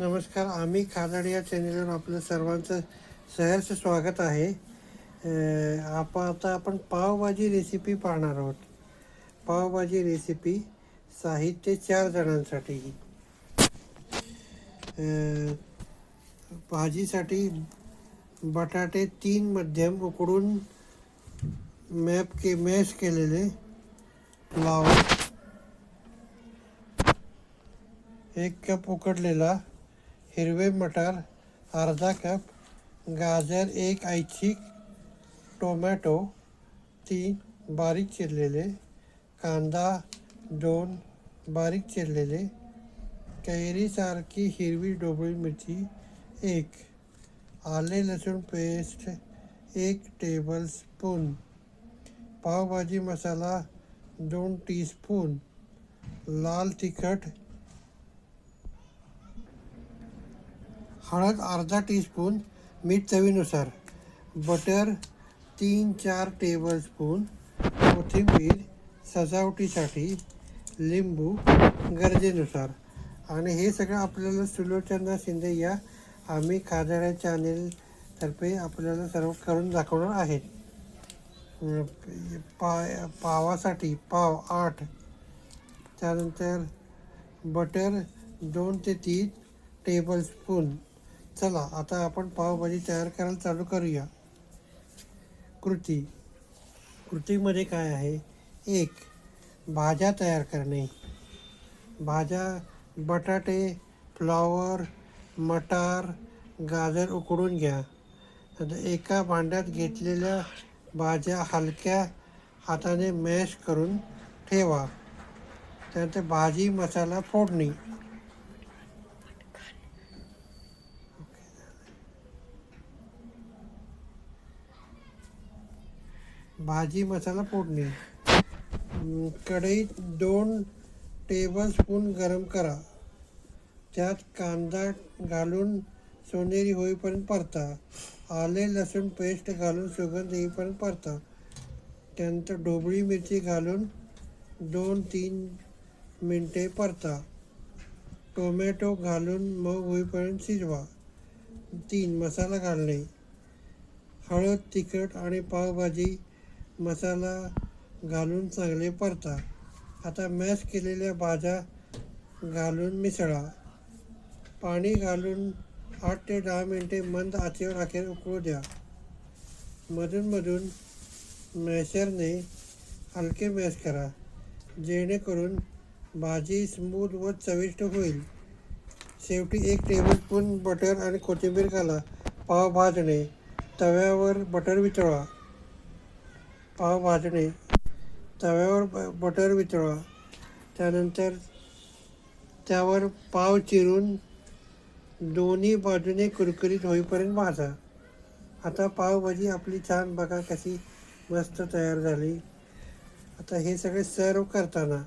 नमस्कार आम्ही खादाड या चॅनलवर आपलं सर्वांचं सहर्ष स्वागत आहे. आप आता आपण पावभाजी रेसिपी पाहणार आहोत. पावभाजी रेसिपी साहित्य चार जणांसाठी भाजीसाठी बटाटे तीन मध्यम उकडून मॅप के मॅश केलेले फ्लावर एक कप उकडलेला हिरवे मटार अर्धा कप गाजर एक ऐच्छिक टोमॅटो तीन बारीक चिरलेले कांदा दोन बारीक चिरलेले कैरीसारखी हिरवी डोबळी मिरची एक आले लसूण पेस्ट एक टेबल स्पून पावभाजी मसाला दोन टीस्पून लाल तिखट हळद अर्धा टीस्पून मीठ चवीनुसार. बटर तीन चार टेबलस्पून कोथिंबीर सजावटीसाठी लिंबू गरजेनुसार. आणि हे सगळं आपल्याला सुलोचना शिंदे या आम्ही खाजाऱ्या चॅनेलतर्फे आपल्याला सर्व करून दाखवणार आहेत. पा पावासाठी पाव आठ. त्यानंतर बटर दोन ते तीन टेबलस्पून चला आता आपण पावभाजी तयार करायला चालू करूया. कृती. कृतीमध्ये काय आहे? एक भाज्या तयार करणे. भाज्या बटाटे फ्लॉवर मटार गाजर उकडून घ्या. नंतर एका भांड्यात घेतलेल्या भाज्या हलक्या हाताने मॅश करून ठेवा. त्यानंतर भाजी मसाला फोडणी. भाजी मसाला फोडणी. कढईत दोन टेबलस्पून गरम करा. त्यात कांदा घालून सोनेरी होईपर्यंत परता. आले लसूण पेस्ट घालून सुगंध येईपर्यंत परता. त्यानंतर ढोबळी मिरची घालून दोन तीन मिनटे परता. टोमॅटो घालून मग होईपर्यंत शिजवा. तीन मसाला घालणे. हळद तिखट आणि पावभाजी मसाला घालून चांगले परता. आता मॅश केलेल्या भाज्या घालून मिसळा. पाणी घालून आठ ते दहा मिनटे मंद आचेवर अखेर उकळू द्या. मधूनमधून मॅशरने हलके मॅश करा. जेणेकरून भाजी स्मूथ व चविष्ट होईल. शेवटी एक टेबलस्पून बटर आणि कोथिंबीर घाला. पाव भाजणे. तव्यावर बटर वितळा पाव भाजणे तव्यावर ब बटर वितळवा त्यानंतर त्यावर पाव चिरून दोन्ही बाजूने कुरकुरीत होईपर्यंत भाजा. आता पावभाजी आपली छान बघा कशी मस्त तयार झाली. आता हे सगळे सर्व करताना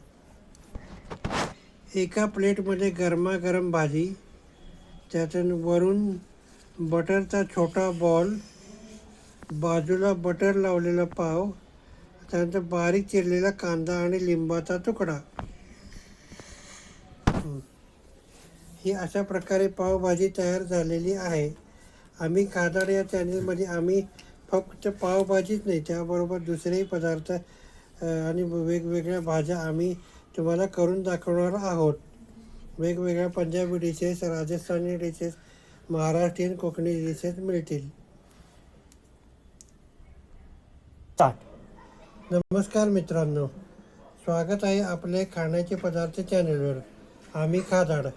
एका प्लेटमध्ये गरमागरम भाजी त्यातून वरून बटरचा छोटा बॉल बाजूला बटर लावलेला पाव त्यानंतर बारीक चिरलेला कांदा आणि लिंबाचा तुकडा. ही. अशा प्रकारे पावभाजी तयार झालेली आहे. आम्ही खादाड या चॅनलमध्ये आम्ही फक्त पावभाजीच नाही त्याबरोबर दुसरेही पदार्थ आणि वेगवेगळ्या भाज्या आम्ही तुम्हाला करून दाखवणार आहोत. वेगवेगळ्या Punjabi dishes Rajasthani dishes Maharashtrian Konkani dishes मिळतील. नमस्कार मित्रांनो. स्वागत आहे आपले खाण्याचे पदार्थ चॅनलवर. आम्ही खादाड.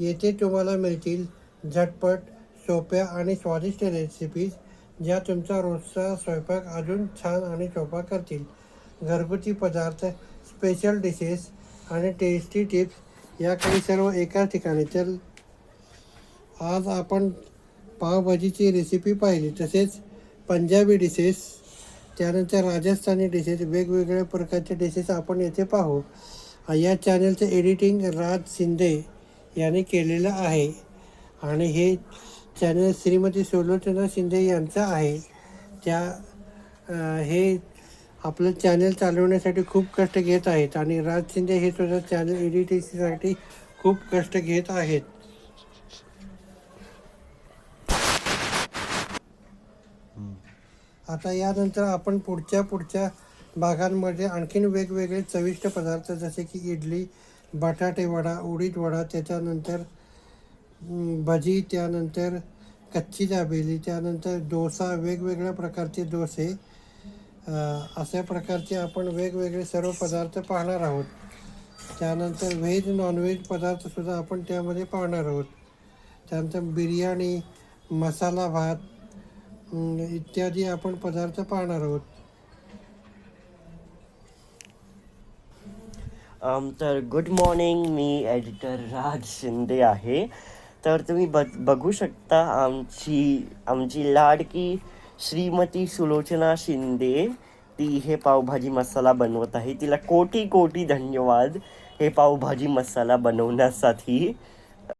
येथे तुम्हाला मिळतील झटपट सोप्या आणि स्वादिष्ट रेसिपीज ज्या तुमचा रोजचा स्वयंपाक अजून छान आणि सोपा करतील. घरगुती पदार्थ स्पेशल डिशेस आणि टेस्टी टिप्स या काही सर्व एकाच ठिकाणी तर आज आपण पावभाजीची रेसिपी पाहिली. तसेच पंजाबी डिशेस त्यानंतर राजस्थानी डिशेस वेगवेगळ्या प्रकारचे डिशेस आपण येथे पाहू. या चॅनलचं एडिटिंग राज शिंदे यांनी केलेलं आहे. आणि हे चॅनल श्रीमती सोलोचना शिंदे यांचं आहे. त्या हे आपलं चॅनल चालवण्यासाठी खूप कष्ट घेत आहेत. आणि राज शिंदे हे सुद्धा चॅनल एडिटिंगसाठी खूप कष्ट घेत आहेत. आता यानंतर आपण पुढच्या पुढच्या भागांमध्ये आणखीन वेगवेगळे चविष्ट पदार्थ जसे की इडली बटाटे वडा उडीद वडा त्याच्यानंतर भजी त्यानंतर कच्ची दाबेली त्यानंतर डोसा वेगवेगळ्या प्रकारचे डोसे. अशा प्रकारचे आपण वेगवेगळे सर्व पदार्थ पाहणार आहोत. त्यानंतर व्हेज नॉनव्हेज पदार्थसुद्धा आपण त्यामध्ये पाहणार आहोत. त्यानंतर बिर्याणी मसाला भात इत्यादी आपण पदार्थ पाहणार आहोत. तर गुड मॉर्निंग मी एडिटर राज शिंदे आहे. तर तुम्ही बघ बघू शकता आमची आमची लाडकी श्रीमती सुलोचना शिंदे ती हे पावभाजी मसाला बनवत आहे. तिला कोटी कोटी धन्यवाद हे पावभाजी मसाला बनवण्यासाठी.